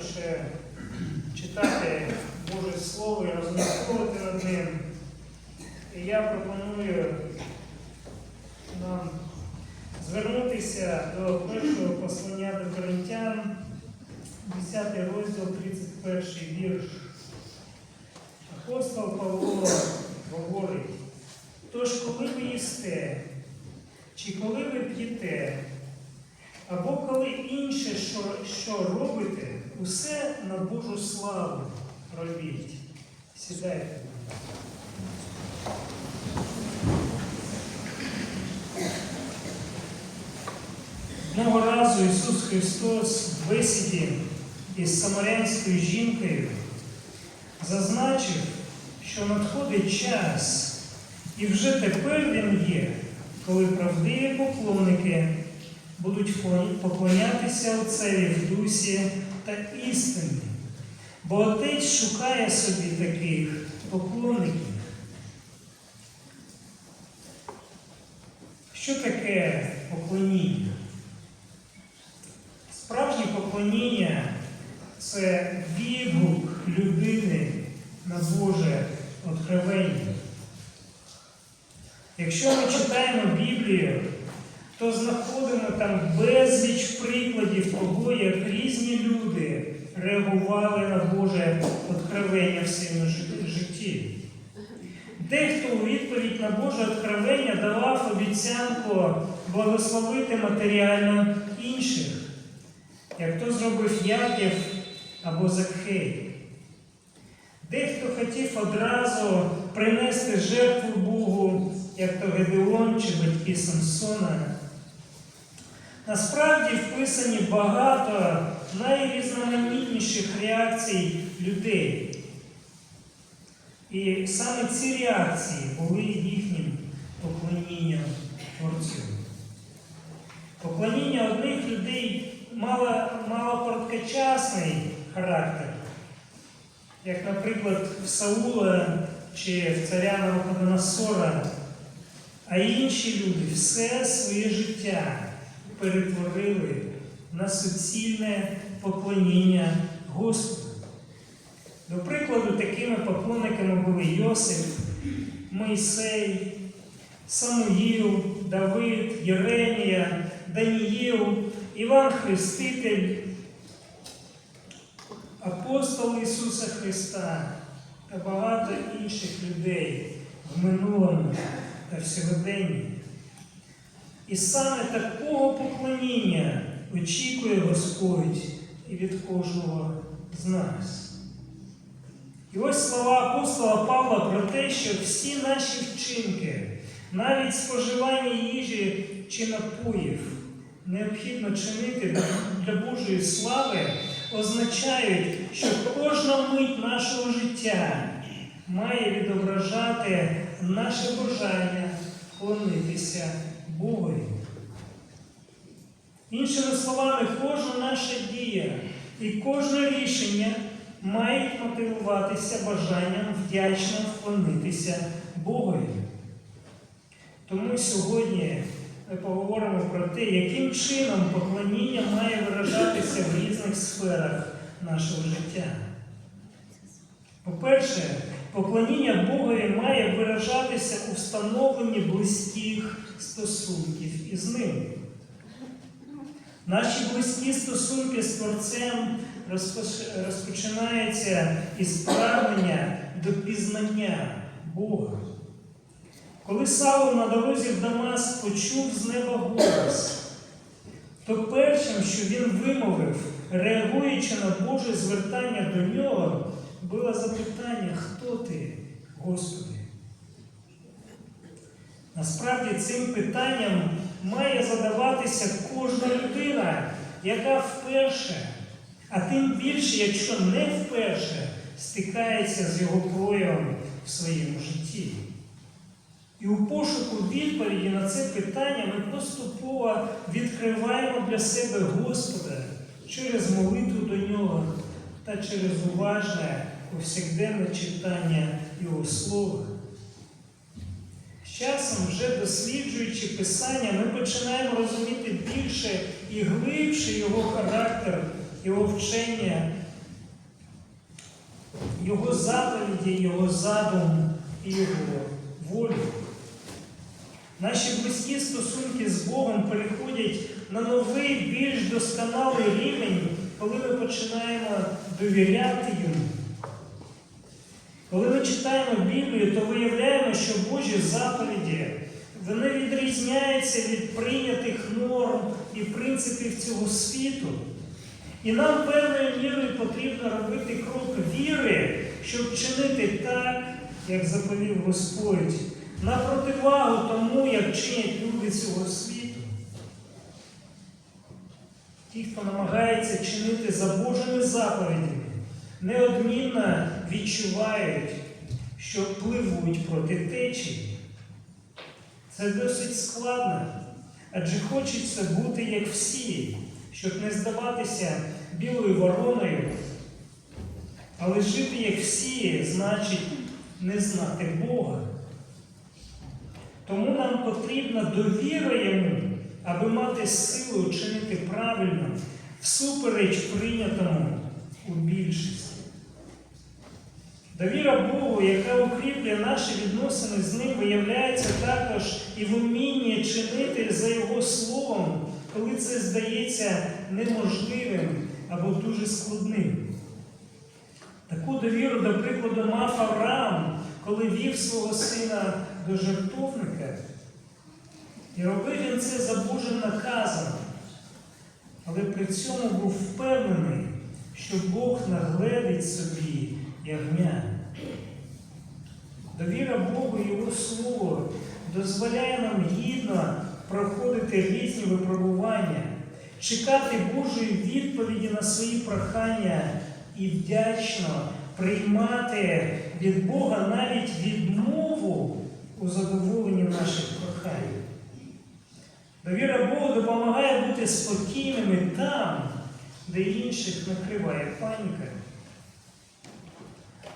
ще читати Боже Слово і розмірковувати над ним. І я пропоную нам звернутися до першого послання до Коринтян, 10 розділ, 31 вірш. Апостол Павло говорить, тож коли ви їсте, чи коли ви п'єте, або коли інше, що, що робите, усе на Божу славу робіть. Сідайте. Одного разу Ісус Христос в бесіді із самарянською жінкою зазначив, що надходить час, і вже тепер він є, коли правдиві поклонники будуть поклонятися Отцеві в дусі та істині. Бо Отець шукає собі таких поклонників. Що таке поклоніння? Справжнє поклоніння це відгук людини на Боже откровення. Якщо ми читаємо Біблію, то знаходимо там безліч прикладів того, як різні люди реагували на Боже откровення в своєму житті. Дехто у відповідь на Боже откровення давав обіцянку благословити матеріально інших, як то зробив Яків або Закхей. Дехто хотів одразу принести жертву Богу, як то Гедеон чи батьки Самсона. Насправді вписані багато найрізноманітніших реакцій людей. І саме ці реакції були їхнім поклонінням Творцю. Поклоніння одних людей мало, мало короткочасний характер, як, наприклад, в Саула чи в царя Навуходоносора, а інші люди все своє життя перетворили на суцільне поклоніння Господу. До прикладу, такими поклонниками були Йосип, Мойсей, Самуїл, Давид, Єремія, Даніїл, Іван Хреститель, апостол Ісуса Христа та багато інших людей в минулому та в сьогоденні. І саме такого поклоніння очікує Господь і від кожного з нас. І ось слова апостола Павла про те, що всі наші вчинки, навіть споживання їжі чи напоїв, необхідно чинити для Божої слави, означають, що кожна мить нашого життя має відображати наше бажання вклонитися Богові. Іншими словами, кожна наша дія і кожне рішення мають мотивуватися бажанням вдячно вклонитися Богові. Тому сьогодні ми поговоримо про те, яким чином поклоніння має виражатися в різних сферах нашого життя. По-перше, поклоніння Богові має виражатися у встановленні близьких стосунків із ним. Наші близькі стосунки з Творцем розпоч- розпочинаються із прагнення до пізнання Бога. Коли Саул на дорозі в Дамаск почув з неба голос, то першим, що він вимовив, реагуючи на Боже звертання до нього, було запитання, хто ти, Господи? Насправді цим питанням має задаватися кожна людина, яка вперше, а тим більше, якщо не вперше, стикається з його проявом в своєму житті. І у пошуку відповіді на це питання ми поступово відкриваємо для себе Господа через молитву до нього та через уважне повсякденне читання Його Слова. Вже досліджуючи Писання, ми починаємо розуміти більше і глибше його характер, його вчення Його заповіді, Його задум і Його волю. Наші близькі стосунки з Богом переходять на новий, більш досконалий рівень, коли ми починаємо довіряти Йому. Коли ми читаємо Біблію, то виявляємо, що Божі заповіді вони відрізняються від прийнятих норм і принципів цього світу. І нам певною мірою потрібно робити крок віри, щоб чинити так, як заповів Господь, на противагу тому, як чинять люди цього світу. Ті, хто намагається чинити за Божими заповідями, неодмінно відчувають, що пливуть проти течії. Це досить складно, адже хочеться бути як всі, щоб не здаватися білою вороною. Але жити як всі значить не знати Бога. Тому нам потрібна довіра йому, аби мати силу чинити правильно, всупереч прийнятому у більшості. Довіра Богу, яка укріплює наші відносини з ним, виявляється також і в умінні чинити за Його словом, коли це здається неможливим або дуже складним. Таку довіру, до прикладу, мав Авраам, коли вів свого сина до жертовника. І робив він це за Божим наказом, але при цьому був впевнений, що Бог нагледить собі ягня. Довіра Богу і Його Слово дозволяє нам гідно проходити різні випробування, чекати Божої відповіді на свої прохання і вдячно приймати від Бога навіть відмову у задоволенні наших прохань. Довіра Богу допомагає бути спокійними там, де інших накриває паніка.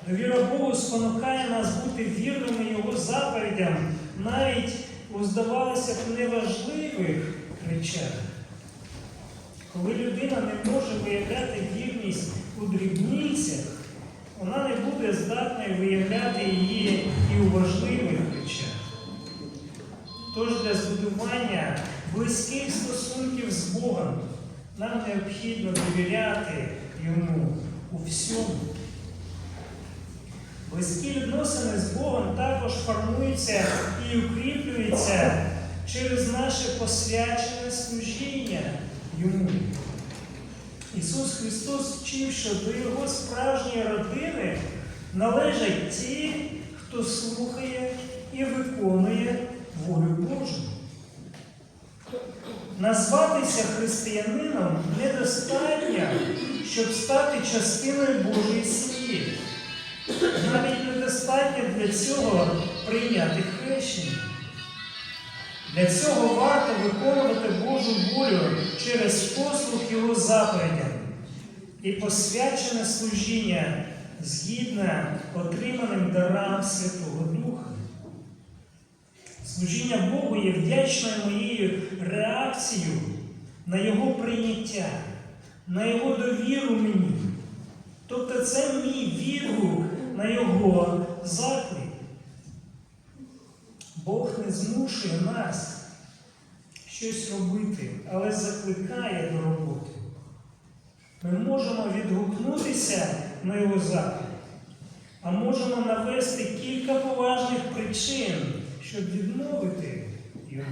Довіра Богу спонукає нас бути вірними Його заповідям навіть у, здавалося б, неважливих речах. Коли людина не може виявляти вірність у дрібницях, вона не буде здатною виявляти її і у важливих речах. Тож для збудування близьких стосунків з Богом нам необхідно довіряти Йому у всьому. Близькі відносини з Богом також формуються і укріплюються через наше посвячене служіння Йому. Ісус Христос вчив, що до Його справжньої родини належать ті, хто слухає і виконує волю Божу. Назватися християнином недостатньо, щоб стати частиною Божої сім'ї. Навіть недостатньо для цього прийняти хрещення. Для цього варто виконувати Божу волю через послуг Його заповідям і посвячене служіння згідно отриманим дарам Святого Духа. Служіння Богу є вдячною моєю реакцією на Його прийняття, на Його довіру мені. Тобто це мій відгук на Його заклик. Бог не змушує нас щось робити, але закликає до роботи. Ми можемо відгукнутися на його заклик, а можемо навести кілька поважних причин, щоб відмовити йому.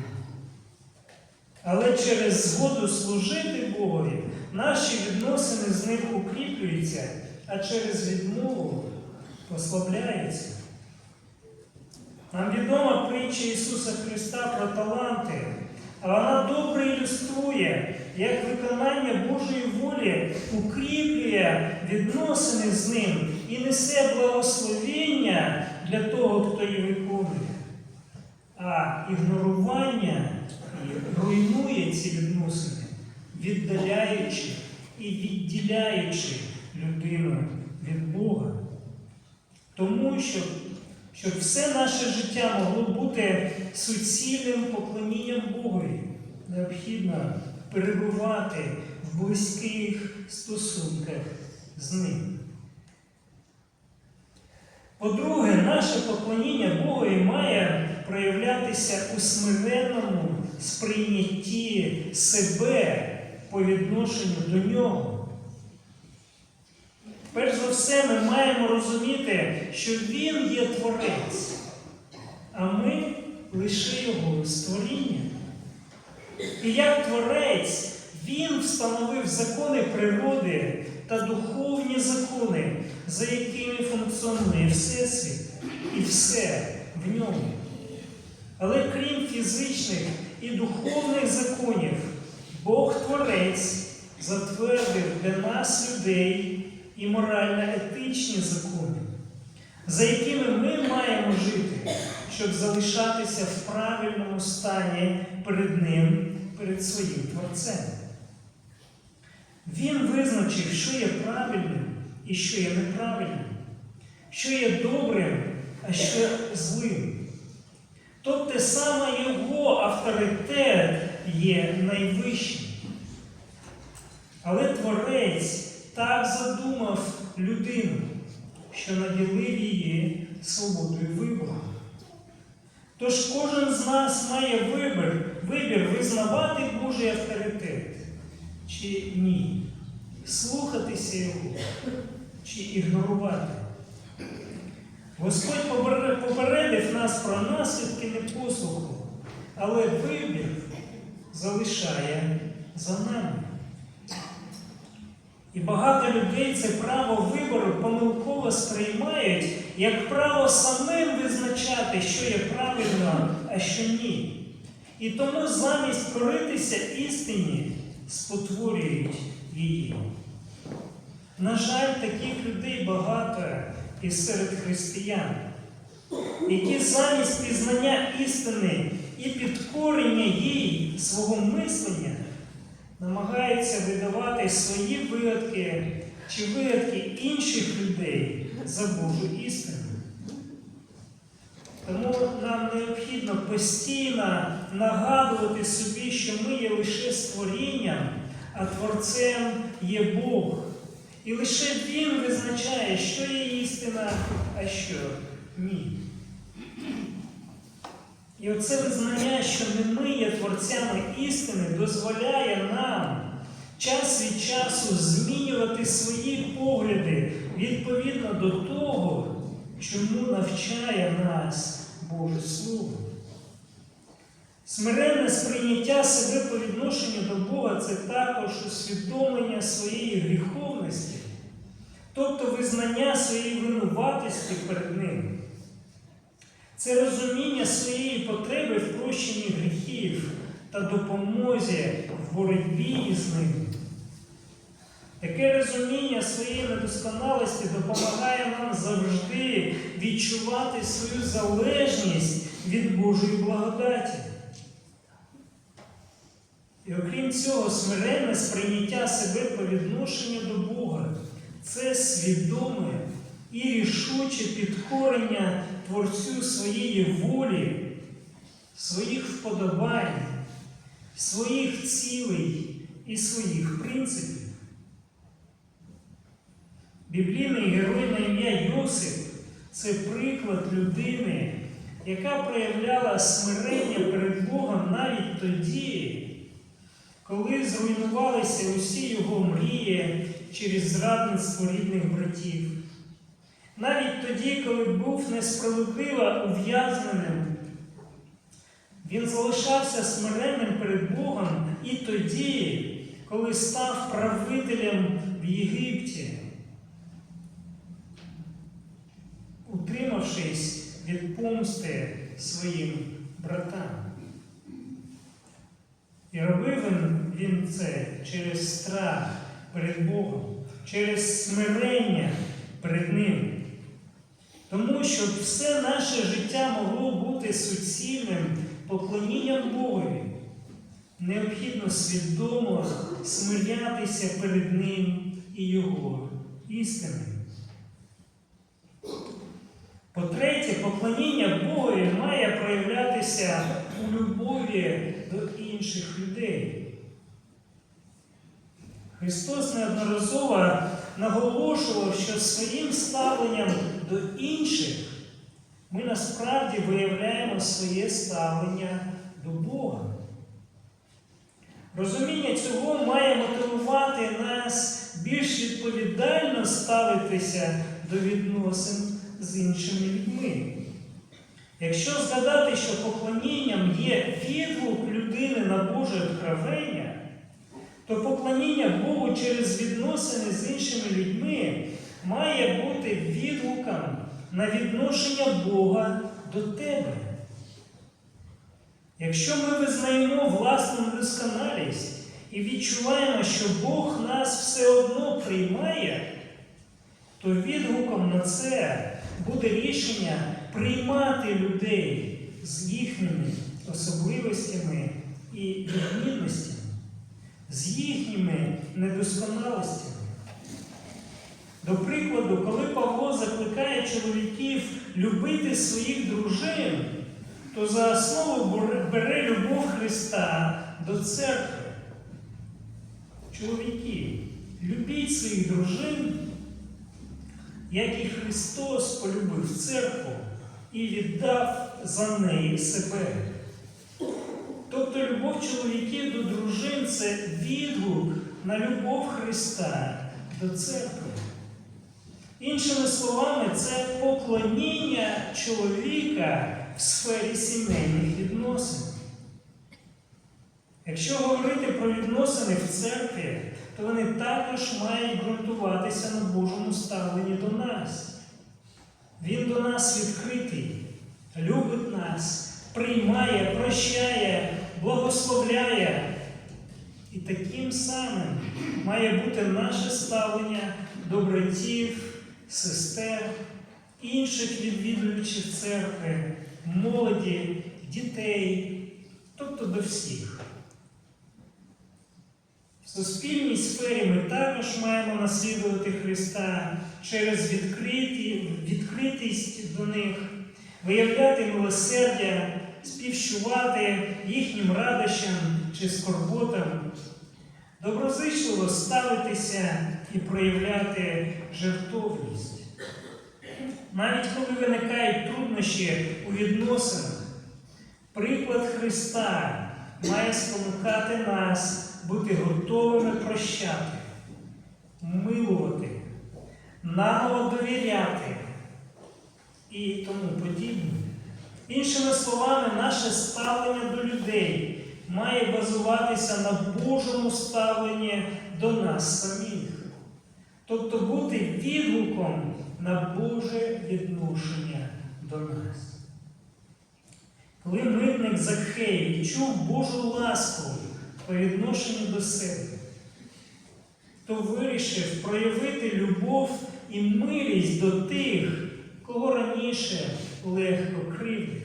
Але через згоду служити Богові наші відносини з ним укріплюються, а через відмову послабляються. Нам відома притча Ісуса Христа про таланти, а вона добре ілюструє, як виконання Божої волі укріплює відносини з ним і несе благословення для того, хто її виконує. А ігнорування руйнує ці відносини, віддаляючи і відділяючи людину від Бога. Тому що щоб все наше життя могло бути суцільним поклонінням Богові, необхідно перебувати в близьких стосунках з ним. По-друге, наше поклоніння Богові має проявлятися у смиренному сприйнятті себе по відношенню до нього. Перш за все, ми маємо розуміти, що Він є Творець, а ми лише Його створіння. І як Творець, Він встановив закони природи та духовні закони, за якими функціонує Всесвіт і все в ньому. Але крім фізичних і духовних законів, Бог Творець затвердив для нас людей і морально-етичні закони, за якими ми маємо жити, щоб залишатися в правильному стані перед Ним, перед своїм Творцем. Він визначив, що є правильним і що є неправильним, що є добрим, а що злим. Тобто саме його авторитет є найвищим. Але Творець так задумав людину, що наділив її свободою вибору. Тож кожен з нас має вибір, вибір визнавати Божий авторитет чи ні, слухатися його чи ігнорувати. Господь попередив нас про наслідки непослуху, але вибір залишає за нами. І багато людей це право вибору помилково сприймають як право самим визначати, що є правильно, а що ні. І тому замість коритися істині спотворюють її. На жаль, таких людей багато і серед християн, які замість пізнання істини і підкорення їй свого мислення намагаються видавати свої вигадки чи вигадки інших людей за Божу істину. Тому нам необхідно постійно нагадувати собі, що ми є лише створінням, а Творцем є Бог. І лише Він визначає, що є істина, а що ні. І оце визнання, що не ми є творцями істини, дозволяє нам час від часу змінювати свої погляди відповідно до того, чому навчає нас Боже Слово. Смиренне сприйняття себе по відношенню до Бога це також усвідомлення своєї гріховності, тобто визнання своєї винуватості перед Ним. Це розуміння своєї потреби в прощенні гріхів та допомозі в боротьбі із ними. Таке розуміння своєї недосконалості допомагає нам завжди відчувати свою залежність від Божої благодаті. І окрім цього, смиренне сприйняття себе по відношенню до Бога це свідоме і рішуче підкорення Творцю своєї волі, своїх вподобань, своїх цілей і своїх принципів. Біблійний герой на ім'я Йосип це приклад людини, яка проявляла смирення перед Богом навіть тоді, коли зруйнувалися усі його мрії через зрадництво рідних братів. Навіть тоді, коли був несправедливо ув'язненим, він залишався смиренним перед Богом і тоді, коли став правителем в Єгипті, утримавшись від помсти своїм братам. І робив він, він це через страх перед Богом, через смирення перед Ним. Тому що все наше життя могло бути суцільним поклонінням Богові. Необхідно свідомо смирятися перед Ним і Його істиною. По-третє, поклоніння Богові має проявлятися у любові до інших людей. Христос неодноразово наголошував, що своїм ставленням до інших ми насправді виявляємо своє ставлення до Бога. Розуміння цього має мотивувати нас більш відповідально ставитися до відносин з іншими людьми. Якщо згадати, що поклонінням є відгук людини на Боже откровення, то поклоніння Богу через відносини з іншими людьми має бути відгуком на відношення Бога до тебе. Якщо ми визнаємо власну недосконалість і відчуваємо, що Бог нас все одно приймає, то відгуком на це буде рішення приймати людей з їхніми особливостями і відмінностями, з їхніми недосконалостями. До прикладу, коли Павло закликає чоловіків любити своїх дружин, то за основу бере- любов Христа до церкви. Чоловіки, любіть своїх дружин, як і Христос полюбив церкву і віддав за неї себе. Тобто любов чоловіків до дружин це відгук на любов Христа до церкви. Іншими словами, це поклоніння чоловіка в сфері сімейних відносин. Якщо говорити про відносини в церкві, то вони також мають ґрунтуватися на Божому ставленні до нас. Він до нас відкритий, любить нас, приймає, прощає, благословляє. І таким самим має бути наше ставлення до братів, сестер, інших відвідувачів церкви, молоді, дітей, тобто до всіх. В суспільній сфері ми також маємо наслідувати Христа через відкриті, відкритість до них, виявляти милосердя, співчувати їхнім радощам чи скорботам, доброзичливо ставитися і проявляти жертовність. Навіть коли виникають труднощі у відносинах, приклад Христа має спонукати нас бути готовими прощати, милувати, наново довіряти і тому подібне. Іншими словами, наше ставлення до людей має базуватися на Божому ставленні до нас самих. Тобто бути відгуком на Боже відношення до нас. Коли митник Закхей відчув Божу ласку по відношенню до себе, то вирішив проявити любов і милість до тих, кого раніше легко кривдив.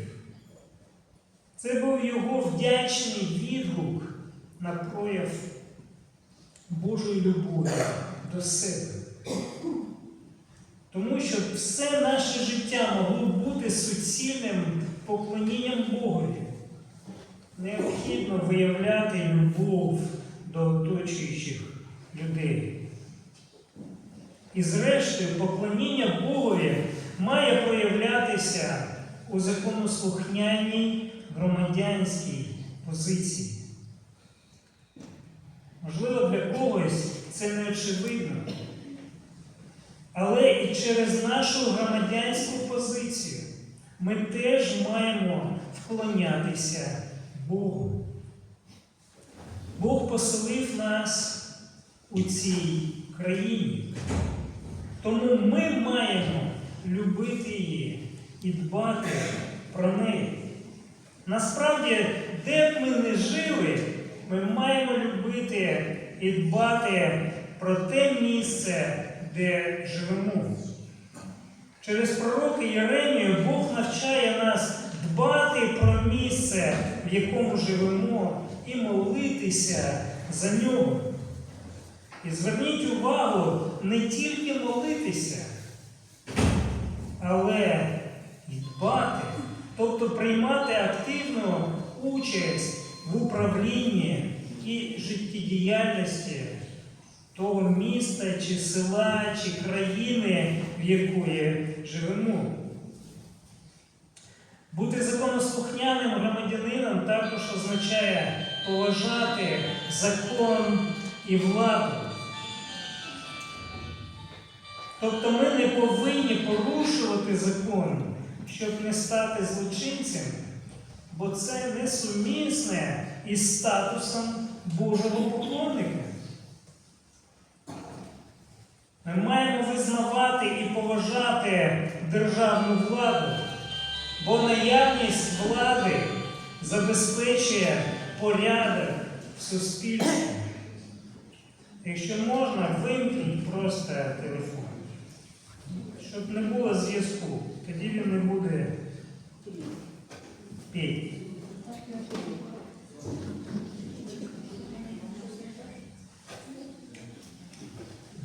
Це був його вдячний відгук на прояв Божої любові до себе. Тому що все наше життя могло бути суцільним поклонінням Богові. Необхідно виявляти любов до оточуючих людей. І зрештою, поклоніння Богові має проявлятися у законослухняній громадянській позиції. Можливо, для когось це не очевидно. Але і через нашу громадянську позицію ми теж маємо вклонятися Богу. Бог поселив нас у цій країні. Тому ми маємо любити її і дбати про неї. Насправді, де б ми не жили, любити і дбати про те місце, де живемо. Через пророки Єремію Бог навчає нас дбати про місце, в якому живемо, і молитися за нього. І зверніть увагу не тільки молитися, але і дбати, тобто приймати активну участь в управлінні і життєдіяльності того міста, чи села, чи країни, в якої живемо. Бути законослухняним громадянином також означає поважати закон і владу. Тобто ми не повинні порушувати закон, щоб не стати злочинцем, бо це несумісне із статусом Божого поклонника. Ми маємо визнавати і поважати державну владу, бо наявність влади забезпечує порядок в суспільстві. Якщо можна, вимкніть просто телефон, щоб не було зв'язку, тоді він не буде піти.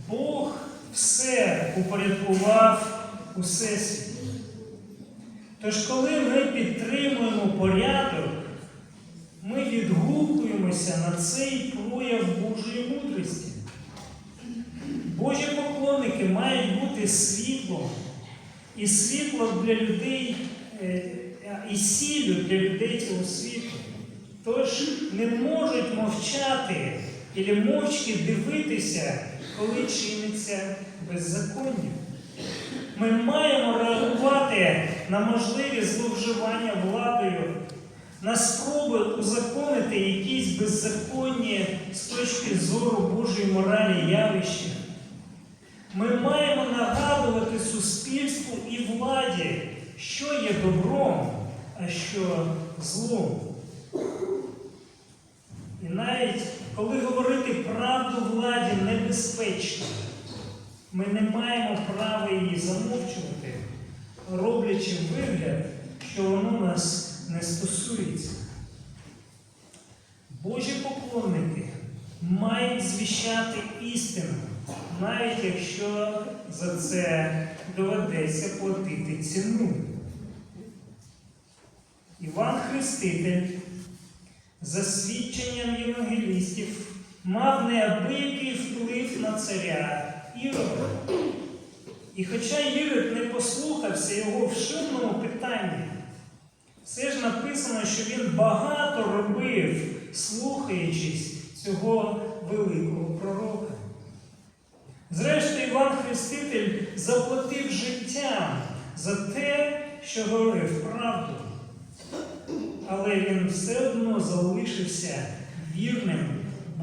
Бог все упорядкував у всесвіті. Тож, коли ми підтримуємо порядок, ми відгукуємося на цей прояв Божої мудрості. Божі поклонники мають бути світлом, і світлом для людей, е, і сіллю для людей цього світу. Тож не можуть мовчати і мовчки дивитися, коли чиниться беззаконня. Ми маємо реагувати на можливі зловживання владою, на спроби узаконити якісь беззаконні з точки зору Божої моралі явища. Ми маємо нагадувати суспільству і владі, що є добром, а що злом. І навіть коли говорити правду владі небезпечно, ми не маємо права її замовчувати, роблячи вигляд, що воно нас не стосується. Божі поклонники мають звіщати істину, навіть якщо за це доведеться платити ціну. Іван Хреститель, за свідченням євангелістів, мав неабиякий вплив на царя Ірода. І хоча Ірод не послухався його в ширному питанні, все ж написано, що він багато робив, слухаючись цього великого пророка. Зрештою, Іван Хреститель заплатив життям за те, що говорив правду. Але він все одно залишився вірним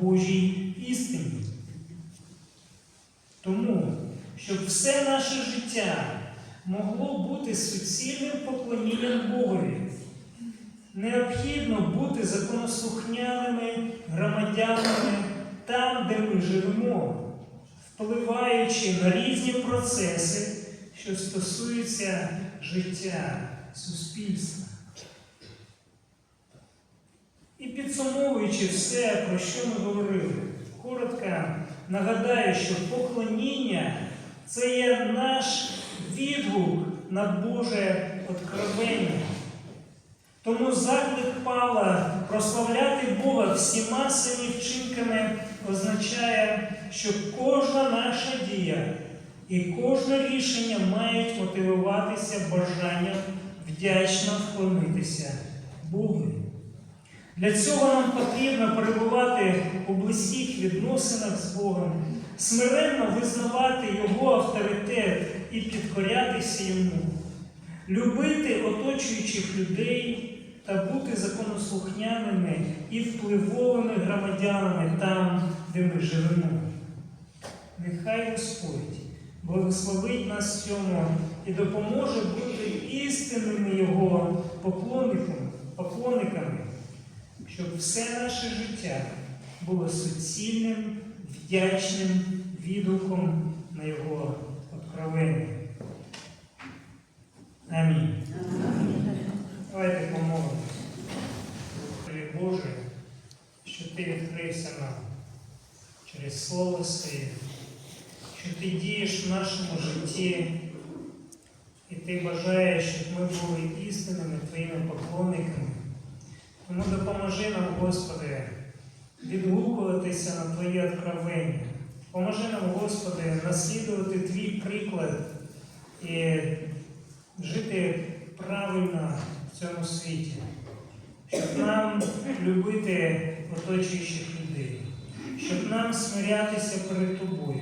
Божій істині. Тому, щоб все наше життя могло бути суцільним поклонінням Богові, необхідно бути законослухняними громадянами там, де ми живемо, впливаючи на різні процеси, що стосуються життя суспільства. І підсумовуючи все, про що ми говорили, коротко нагадаю, що поклоніння це є наш відгук на Боже откровення. Тому заклик Павла прославляти Бога всіма своїми вчинками означає, що кожна наша дія і кожне рішення мають мотивуватися бажанням вдячно вклонитися Богу. Для цього нам потрібно перебувати у близьких відносинах з Богом, смиренно визнавати Його авторитет і підкорятися йому, любити оточуючих людей та бути законослухняними і впливовими громадянами там, де ми живемо. Нехай Господь благословить нас в цьому і допоможе бути істинними Його поклонниками, щоб все наше життя було суцільним, вдячним відгуком на Його откровення. Амінь. Давайте помолимось. Тобі, Боже, що Ти відкрився нам через Слово Своє, що Ти дієш в нашому житті, і Ти бажаєш, щоб ми були істинними Твоїми поклонниками. Тому допоможи нам, Господи, відгукуватися на Твої откровення, Поможи нам, Господи, наслідувати Твій приклад і жити правильно в цьому світі, щоб нам любити оточуючих людей, щоб нам смирятися перед Тобою,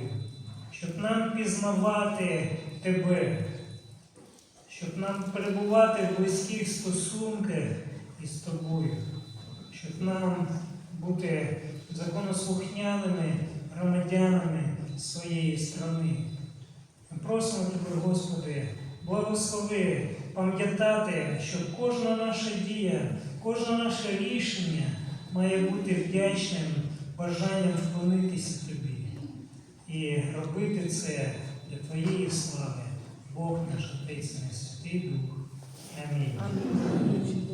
щоб нам пізнавати Тебе, щоб нам перебувати в близьких стосунках із Тобою, щоб нам бути законослухняними громадянами своєї страни. Ми просимо Тебе, Господи, благослови пам'ятати, що кожна наша дія, кожне наше рішення має бути вдячним бажанням вклонитися Тобі і робити це для Твоєї слави, Бог наш Отець Святий Дух. Амінь. Амінь.